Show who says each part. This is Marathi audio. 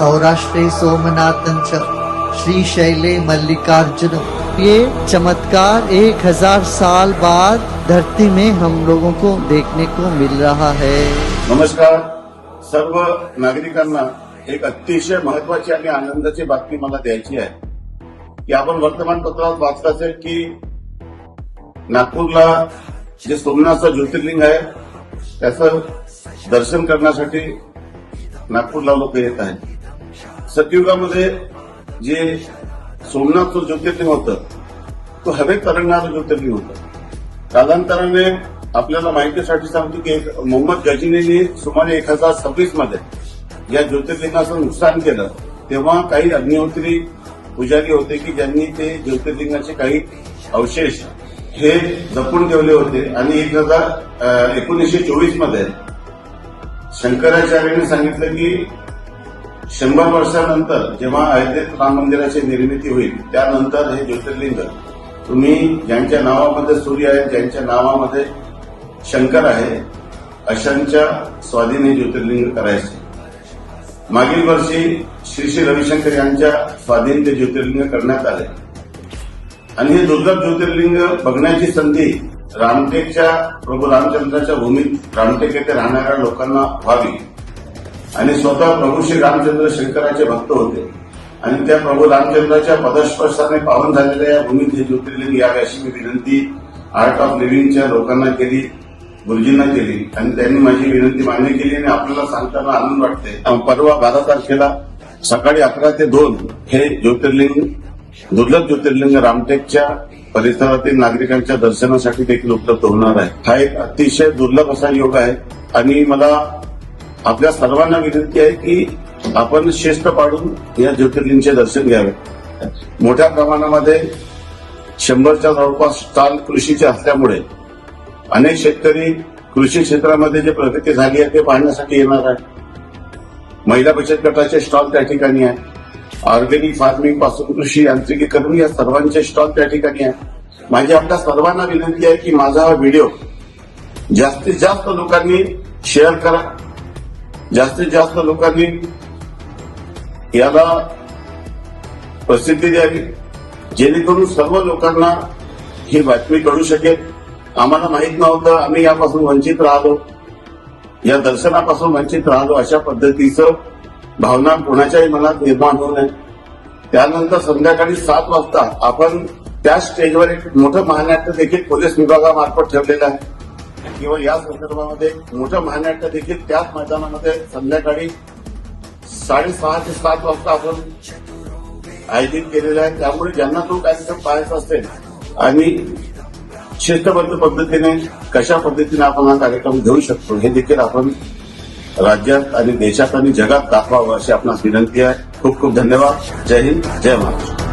Speaker 1: सौराष्ट्रे सोमनाथं च श्रीशैले मल्लिकार्जुन। ये चमत्कार एक हज़ार साल बाद धरती में हम लोगों को देखने को मिल रहा है।
Speaker 2: नमस्कार। सर्व नागरिकांना एक अतिशय महत्वाची आणि आनंदाची बातमी मला द्यायची आहे की आपण वर्तमानपत्रात वाचत असेल की नागपूरला जे सोमनाथचं ज्योतिर्लिंग आहे त्याचं दर्शन करण्यासाठी नागपूरला लोक येत आहेत. सतयुगामध्ये जे सोमनाथचं ज्योतिर्लिंग होतं तो हवेत तरंगणारं ज्योतिर्लिंग होतं. कालांतराने आपल्याला माहितीसाठी सांगतो की एक मोहम्मद गजिनीने सुमारे एक हजार सव्वीसमध्ये या ज्योतिर्लिंगाचं नुकसान केलं. तेव्हा काही अग्निहोत्री पुजारी होते की ज्यांनी ते ज्योतिर्लिंगाचे काही अवशेष हे जपून ठेवले होते. आणि एक हजार एकोणीसशे चोवीसमध्ये शंकराचार्यांनी सांगितलं की शंभर वर्षानंतर जेव्हा अयोध्येत राम मंदिराची निर्मिती होईल त्यानंतर हे ज्योतिर्लिंग तुम्ही ज्यांच्या नावामध्ये सूर्य आहे ज्यांच्या नावामध्ये शंकर आहे अशांच्या स्वाधीन हे ज्योतिर्लिंग करायचे. मागील वर्षी श्री श्री रविशंकर यांच्या स्वाधीन ते ज्योतिर्लिंग करण्यात आले. आणि हे दुर्लभ ज्योतिर्लिंग बघण्याची संधी रामटेकच्या प्रभू रामचंद्राच्या भूमीत रामटेक येथे राहणाऱ्या लोकांना व्हावी. आणि स्वतः प्रभू श्री रामचंद्र शंकराचे भक्त होते. आणि त्या प्रभू रामचंद्राच्या पदस्पर्शाने पावन झालेल्या या भूमीत हे ज्योतिर्लिंग यावे अशी मी विनंती आर्ट ऑफ लिव्हिंगच्या लोकांना केली गुरुजींना केली. आणि त्यांनी माझी विनंती मान्य केली आणि आपल्याला सांगताना आनंद वाटते. परवा बारा तारखेला सकाळी अकरा ते दोन हे ज्योतिर्लिंग दुर्लभ ज्योतिर्लिंग रामटेकच्या परिसरातील नागरिकांच्या दर्शनासाठी देखील उपलब्ध होणार आहे. हा एक अतिशय दुर्लभ असा योग आहे. आणि मला आपल्या सर्वांना विनंती आहे की आपण शिस्त पाडून या ज्योतिर्लिंगचे दर्शन घ्यावे. मोठ्या प्रमाणामध्ये शंभरच्या जवळपास स्टॉल कृषीचे असल्यामुळे अनेक शेतकरी कृषी क्षेत्रामध्ये जे प्रगती झाली आहे ते पाहण्यासाठी येणार आहे महिला बचत गटाचे स्टॉल त्या ठिकाणी आहे ऑर्गेनिक फार्मिंगपासून कृषी यांत्रिकीकरण या सर्वांचे स्टॉल त्या ठिकाणी आहे माझी आपल्या सर्वांना विनंती आहे की माझा हा व्हिडिओ जास्तीत जास्त लोकांनी शेअर करा. जास्तीत जास्त लोकांनी याला प्रसिद्धी द्यावी जेणेकरून सर्व लोकांना ही बातमी कळू शकेल. आम्हाला माहीत नव्हतं आम्ही यापासून वंचित राहिलो. या दर्शनापासून वंचित राहिलो अशा पद्धतीचं भावना कोणाच्याही मनात निर्माण होऊ नये. त्यानंतर संध्याकाळी सात वाजता आपण त्या स्टेजवर एक मोठं महानाट्य देखील पोलीस विभागामार्फत ठेवलेलं आहे. किंवा या संदर्भामध्ये मोठं महानाट्य देखील त्याच मैदानामध्ये संध्याकाळी साडेसहा ते सात वाजता आपण आयोजित केलेलं आहे. त्यामुळे ज्यांना तो कार्यक्रम पाहायचा असेल आणि शिस्तबद्ध पद्धतीने कशा पद्धतीने आपण हा कार्यक्रम घेऊ शकतो हे देखील आपण राज्यात आणि देशात आणि जगात दाखवावं अशी आपणास विनंती आहे. खूप खूप धन्यवाद. जय हिंद. जय महाराष्ट्र.